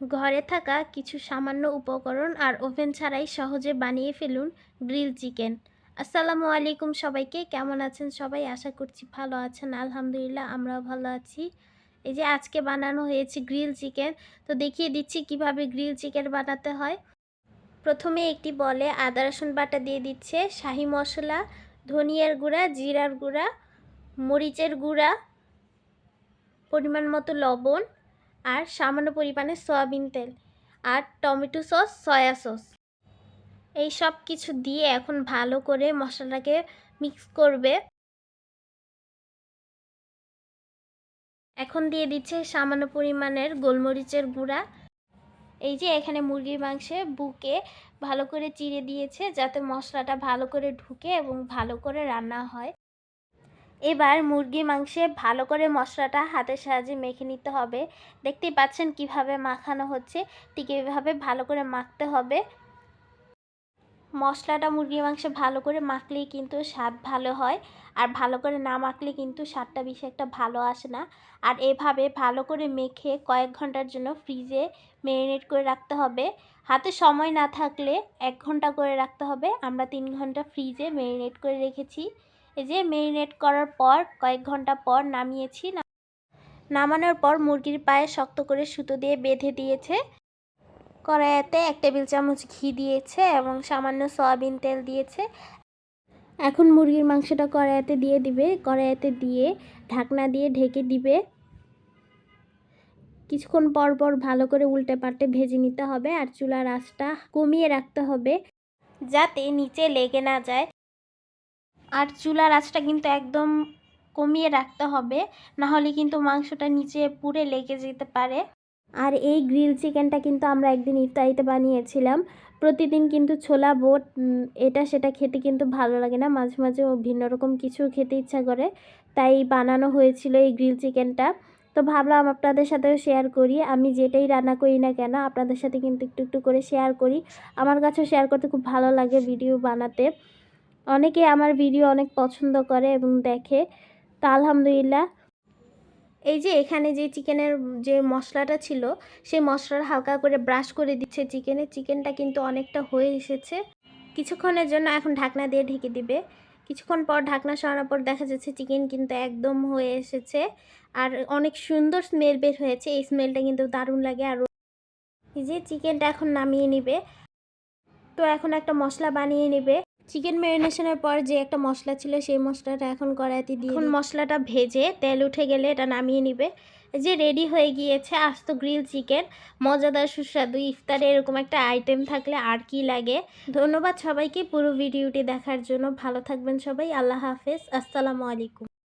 ঘরে থাকা কিছু সামান্য উপকরণ আর ওভেন ছাড়াই সহজে বানিয়ে ফেলুন গ্রিল চিকেন। আসসালামু আলাইকুম সবাইকে, কেমন আছেন সবাই? আশা করছি ভালো আছেন, আলহামদুলিল্লাহ আমরাও ভালো আছি। এই যে আজকে বানানো হয়েছে গ্রিল চিকেন, তো দেখিয়ে দিচ্ছি কীভাবে গ্রিল চিকেন বানাতে হয়। প্রথমে একটি বলে আদা, রসুন বাটা দিয়ে দিচ্ছে, শাহি মশলা, ধনিয়ার গুঁড়া, জিরার গুঁড়া, মরিচের গুঁড়া, পরিমাণ মতো লবণ আর সামান্য পরিমাণে সয়াবিন তেল আর টমেটো সস, সয়া সস। এই সব কিছু দিয়ে এখন ভালো করে মশলাটাকে মিক্স করবে। এখন দিয়ে দিচ্ছে সামান্য পরিমাণের গোলমরিচের গুঁড়া। এই যে এখানে মুরগির মাংসে বুকে ভালো করে চিড়ে দিয়েছে যাতে মশলাটা ভালো করে ঢুকে এবং ভালো করে রান্না হয়। এবার মুরগি মাংসে ভালো করে মশলাটা হাতের সাহায্যে মেখে নিতে হবে। দেখতেই পাচ্ছেন কীভাবে মাখানো হচ্ছে, ঠিক এভাবে ভালো করে মাখতে হবে। মশলাটা মুরগি মাংসে ভালো করে মাখলেই কিন্তু স্বাদ ভালো হয়, আর ভালো করে না মাখলে কিন্তু স্বাদটা বেশি একটা ভালো আসে না। আর এভাবে ভালো করে মেখে কয়েক ঘণ্টার জন্য ফ্রিজে ম্যারিনেট করে রাখতে হবে। হাতে সময় না থাকলে এক ঘণ্টা করে রাখতে হবে। আমরা তিন ঘণ্টা ফ্রিজে ম্যারিনেট করে রেখেছি। এই যে ম্যারিনেট করার পর কয়েক ঘণ্টা পর নামিয়েছি নামানোর পর মুরগির পায়ে শক্ত করে সুতো দিয়ে বেঁধে দিয়েছে। কড়াইতে এক টেবিল চামচ ঘি দিয়েছে এবং সামান্য সয়াবিন তেল দিয়েছে। এখন মুরগির মাংসটা কড়াইতে দিয়ে দিবে। কড়াইতে দিয়ে ঢাকনা দিয়ে ঢেকে দিবে। কিছুক্ষণ পর পর ভালো করে উল্টে পাল্টে ভেজে নিতে হবে আর চুলার আঁচটা কমিয়ে রাখতে হবে যাতে নিচে লেগে না যায়। আর চুলার আঁচটা কিন্তু একদম কমিয়ে রাখতে হবে না হলে কিন্তু মাংসটা নিচে পুড়ে লেগে যেতে পারে। আর এই গ্রিল চিকেনটা কিন্তু আমরা একদিন ইফতারিতে বানিয়েছিলাম। প্রতিদিন কিন্তু ছোলা, বোট এটা সেটা খেতে কিন্তু ভালো লাগে না। মাঝে মাঝে ভিন্ন রকম কিছু খেতে ইচ্ছা করে, তাই বানানো হয়েছিল এই গ্রিল চিকেনটা। তো ভাবলাম আপনাদের সাথেও শেয়ার করি। আমি যেটাই রান্না করি না কেন, আপনাদের সাথে কিন্তু একটু একটু করে শেয়ার করি। আমার কাছেও শেয়ার করতে খুব ভালো লাগে ভিডিও বানাতে। অনেকে আমার ভিডিও অনেক পছন্দ করে এবং দেখে। তা আলহামদুলিল্লাহ। এই যে এখানে যে চিকেনের যে মশলাটা ছিল, সেই মশলার হালকা করে ব্রাশ করে দিচ্ছে চিকেনে। চিকেনটা কিন্তু অনেকটা হয়ে এসেছে। কিছুক্ষণের জন্য এখন ঢাকনা দিয়ে ঢেকে দিবে। কিছুক্ষণ পর ঢাকনা সরানোর পর দেখা যাচ্ছে চিকেন কিন্তু একদম হয়ে এসেছে। আর অনেক সুন্দর স্মেল বের হয়েছে। এই স্মেলটা কিন্তু দারুণ লাগে। আর এই যে চিকেনটা এখন নামিয়ে নিবে। তো এখন একটা মশলা বানিয়ে নেবে। চিকেন ম্যারিনেশনের পর যে একটা মশলা ছিল সেই মশলাটা এখন কড়াইতে দিয়ে এখন মশলাটা ভেজে তেল উঠে গেলে এটা নামিয়ে নিবে। যে রেডি হয়ে গিয়েছে আস্ত গ্রিল চিকেন মজাদার সুস্বাদু ইফতারে এরকম একটা আইটেম থাকলে আর কি লাগে? ধন্যবাদ সবাইকে পুরো ভিডিওটি দেখার জন্য। ভালো থাকবেন সবাই। আল্লাহ হাফেজ। আসসালামু আলাইকুম।